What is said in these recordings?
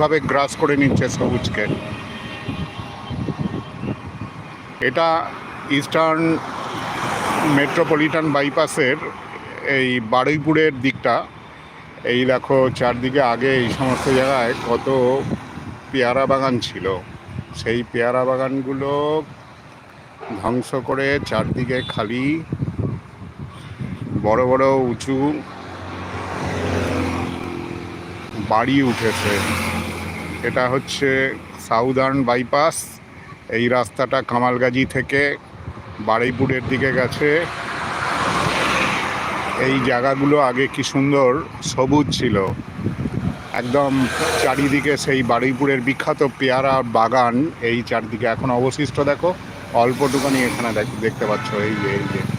ভাবে গ্রাস করে নিচ্ছে সবুজকে। এটা ইস্টার্ন মেট্রোপলিটন বাইপাসের এই বারুইপুরের দিকটা। এই দেখো, চারদিকে আগে এই সমস্ত জায়গায় কত পেয়ারা বাগান ছিল। সেই পেয়ারা বাগানগুলো ধ্বংস করে চারদিকে খালি বড় বড় উঁচু বাড়ি উঠেছে। এটা হচ্ছে সাউদার্ন বাইপাস। এই রাস্তাটা কামালগাজি থেকে বারুইপুরের দিকে গেছে। এই জায়গাগুলো আগে কি সুন্দর সবুজ ছিল। একদম চারিদিকে সেই বারুইপুরের বিখ্যাত পেয়ারা বাগান, এই চারদিকে এখন অবশিষ্ট দেখো। অল্পটুখানি এখানে দেখ- দেখতে পাচ্ছ, এই যে এই যে।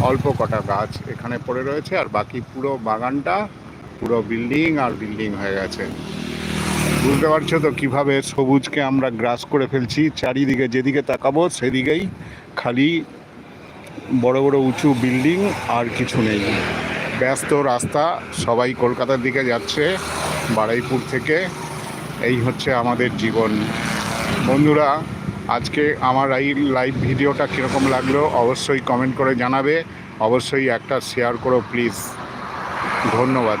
অল্প কটা গাছ এখানে পড়ে রয়েছে আর বাকি পুরো বাগানটা, পুরো বিল্ডিং আর বিল্ডিং হয়ে গেছে। বুঝতে পারছ তো কীভাবে সবুজকে আমরা গ্রাস করে ফেলছি? চারিদিকে যেদিকে তাকাবো সেদিকেই খালি বড় বড় উঁচু বিল্ডিং আর কিছু নেই। ব্যস্ত রাস্তা, সবাই কলকাতার দিকে যাচ্ছে, বারুইপুর থেকে। এই হচ্ছে আমাদের জীবন। বন্ধুরা, আজকে আমার এই লাইভ ভিডিওটা কীরকম লাগল অবশ্যই কমেন্ট করে জানাবে। অবশ্যই একটা শেয়ার করো প্লিজ ধন্যবাদ।